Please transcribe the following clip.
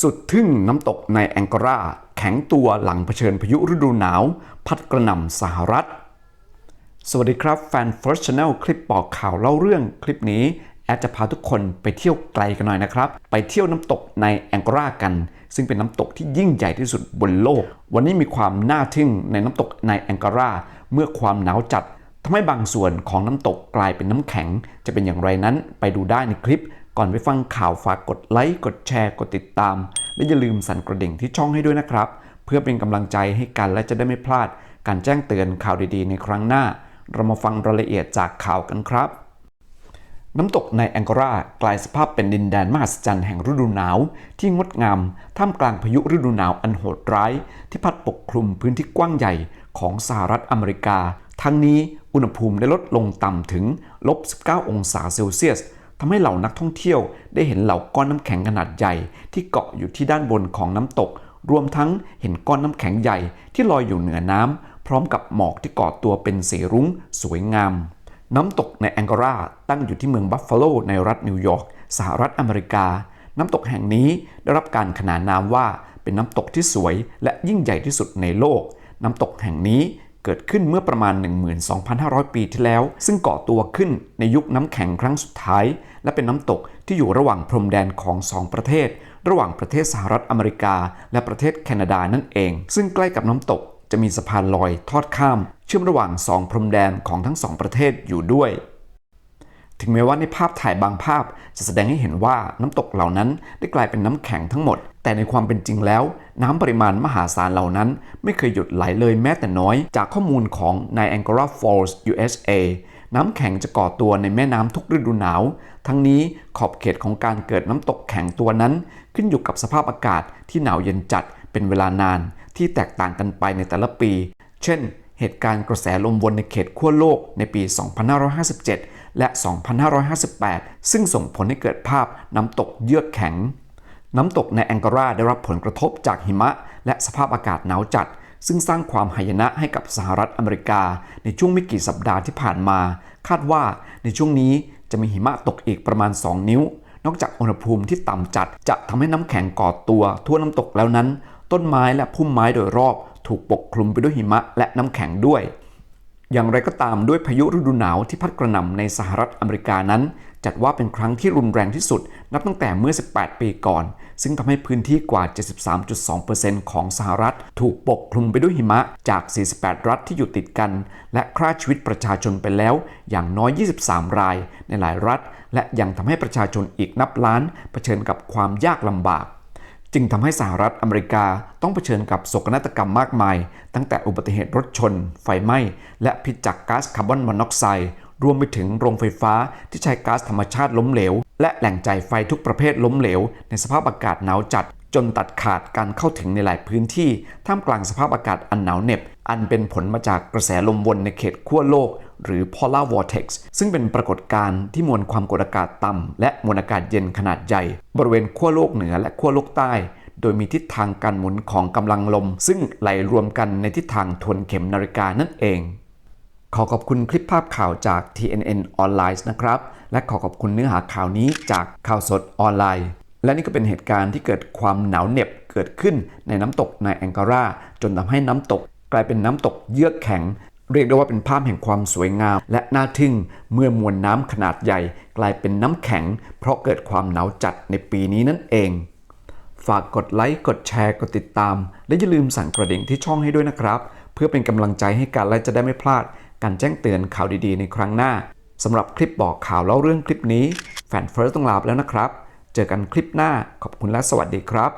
สุดทึ่งน้ำตกในแองการาแข็งตัวหลังเผชิญพายุฤดูหนาว พัดกระหน่ำสหรัฐ สวัสดีครับแฟน First Channel คลิปบอกข่าวเล่าเรื่องคลิปนี้ แอดจะพาทุกคนไปเที่ยวไกลกันหน่อยนะครับ ไปเที่ยวน้ำตกในแองการากัน ซึ่งเป็นน้ำตกที่ยิ่งใหญ่ที่สุดบนโลก วันนี้มีความน่าทึ่งในน้ำตกในแองการาเมื่อความหนาวจัดทำให้บางส่วนของน้ำตกกลายเป็นน้ำแข็ง จะเป็นอย่างไรนั้นไปดูได้ในคลิป ก่อนไปฟังข่าวฝากกดไลค์กดแชร์กดติดตาม และอย่าลืมสั่นกระดิ่งที่ช่องให้ด้วยนะครับ เพื่อเป็นกำลังใจให้กันและจะได้ไม่พลาด การแจ้งเตือนข่าวดีๆ ในครั้งหน้า เรามาฟังรายละเอียดจากข่าวกันครับ น้ำตกในแองการากลายสภาพเป็นดินแดนมหัศจรรย์แห่งฤดูหนาว ที่งดงาม ท่ามกลางพายุฤดูหนาวอันโหดร้าย ที่พัดปกคลุมพื้นที่กว้างใหญ่ของสหรัฐอเมริกา ทั้งนี้อุณหภูมิได้ลดลงต่ำถึงลบ19 องศาเซลเซียส ทำให้เหล่านักท่องเที่ยวได้เห็นเหล่าก้อนน้ำแข็งขนาดใหญ่ ที่เกาะอยู่ที่ด้านบนของน้ำตก รวมทั้งเห็นก้อนน้ำแข็งใหญ่ที่ลอยอยู่เหนือน้ำพร้อมกับหมอกที่ก่อตัวเป็นสีรุ้ง สวยงาม น้ำตกในแองการาตั้งอยู่ที่เมืองบัฟฟาโลในรัฐนิวยอร์กสหรัฐอเมริกา น้ำตกแห่งนี้ได้รับการขนานนามว่าเป็นน้ำตกที่สวยและยิ่งใหญ่ที่สุดในโลก น้ำตกแห่งนี้เกิดขึ้นเมื่อประมาณ 12,500 ปีที่แล้ว ซึ่งก่อตัวขึ้นในยุคน้ำแข็งครั้งสุดท้าย และเป็นน้ำตกที่อยู่ระหว่างพรมแดนของสองประเทศ ระหว่างประเทศสหรัฐอเมริกา และประเทศแคนาดานั่นเอง ซึ่งใกล้กับน้ำตกจะมีสะพานลอยทอดข้าม เชื่อมระหว่างสองพรมแดนของทั้งสองประเทศอยู่ด้วยถึงแม้ว่าในภาพถ่ายบางภาพจะแสดงให้เห็นว่าน้ำตกเหล่านั้นได้กลายเป็นน้ำแข็งทั้งหมด แต่ในความเป็นจริงแล้ว น้ำปริมาณมหาศาลเหล่านั้น ไม่เคยหยุดไหลเลยแม้แต่น้อย จากข้อมูลของ Niagara Falls USA น้ำแข็งจะก่อตัวในแม่น้ำทุกฤดูหนาว ทั้งนี้ขอบเขตของการเกิดน้ำตกแข็งตัวนั้น ขึ้นอยู่กับสภาพอากาศที่หนาวเย็นจัดเป็นเวลานาน ที่แตกต่างกันไปในแต่ละปี เช่น เหตุการณ์กระแสลมวนในเขตขั้วโลกในปี 2557 และ 2558 ซึ่งส่งผลให้เกิดภาพน้ำตกเยือกแข็ง น้ำตกในแองการาได้รับผลกระทบจากหิมะ และสภาพอากาศหนาวจัด ซึ่งสร้างความหายนะให้กับสหรัฐอเมริกา ในช่วงไม่กี่สัปดาห์ที่ผ่านมา คาดว่าในช่วงนี้จะมีหิมะตกอีกประมาณ 2 นิ้ว นอกจากอุณหภูมิที่ต่ำจัดจะทำให้น้ำแข็งก่อตัวทั่วน้ำตกแล้วนั้น ต้นไม้และพุ่มไม้โดยรอบถูกปกคลุมไปด้วยหิมะและน้ำแข็งด้วย อย่างไรก็ตามด้วยพายุฤดูหนาวที่พัดกระหน่ำในสหรัฐอเมริกานั้น จัดว่าเป็นครั้งที่รุนแรงที่สุด นับตั้งแต่เมื่อ 18 ปีก่อน ซึ่งทำให้พื้นที่กว่า 73.2%ของสหรัฐ ถูกปกคลุมไปด้วยหิมะจาก 48 รัฐที่อยู่ติดกัน และฆ่าชีวิตประชาชนไปแล้ว อย่างน้อย 23 รายในหลายรัฐ และยังทำให้ประชาชนอีกนับล้านเผชิญกับความยากลำบาก จึงทำให้สหรัฐอเมริกาต้องเผชิญกับโศกนาฏกรรมมากมาย ตั้งแต่อุบัติเหตุรถชน ไฟไหม้ และพิษจากก๊าซคาร์บอนมอนอกไซด์รวมไปถึงโรงไฟฟ้าที่ใช้ก๊าซธรรมชาติล้มเหลว และแหล่งจ่ายไฟทุกประเภทล้มเหลว ในสภาพอากาศหนาวจัด จนตัดขาดการเข้าถึงในหลายพื้นที่ ท่ามกลางสภาพอากาศอันหนาวเหน็บ อันเป็นผลมาจากกระแสลมวนในเขตขั้วโลก หรือ polar vortex ซึ่งเป็นปรากฏการณ์ที่มวลความกดอากาศต่ำและมวลอากาศเย็นขนาดใหญ่ บริเวณขั้วโลกเหนือและขั้วโลกใต้ โดยมีทิศทางการหมุนของกำลังลม ซึ่งไหลรวมกันในทิศทางทวนเข็มนาฬิกานั่นเอง ขอขอบคุณคลิปภาพข่าวจาก TNN ออนไลน์นะครับ และขอขอบคุณเนื้อหาข่าวนี้จากข่าวสดออนไลน์ และนี่ก็เป็นเหตุการณ์ที่เกิดความหนาวเหน็บเกิดขึ้นในน้ำตกในแองการาจนทำให้น้ำตกกลายเป็นน้ำตกเยือกแข็ง เรียกได้ว่าเป็นภาพแห่งความสวยงาม และน่าทึ่งเมื่อมวลน้ำขนาดใหญ่กลายเป็นน้ำแข็ง เพราะเกิดความหนาวจัดในปีนี้นั่นเอง ฝากกดไลค์ กดแชร์ กดติดตาม และอย่าลืมสั่นกระดิ่งที่ช่องให้ด้วยนะครับ เพื่อเป็นกำลังใจให้กันและจะได้ไม่พลาด การแจ้งเตือนข่าวดีๆ ในครั้งหน้าสำหรับคลิปบอกข่าวเล่าเรื่องคลิปนี้แฟนเฟิร์สต้องลาไปแล้วนะครับ เจอกันคลิปหน้าขอบคุณและสวัสดีครับ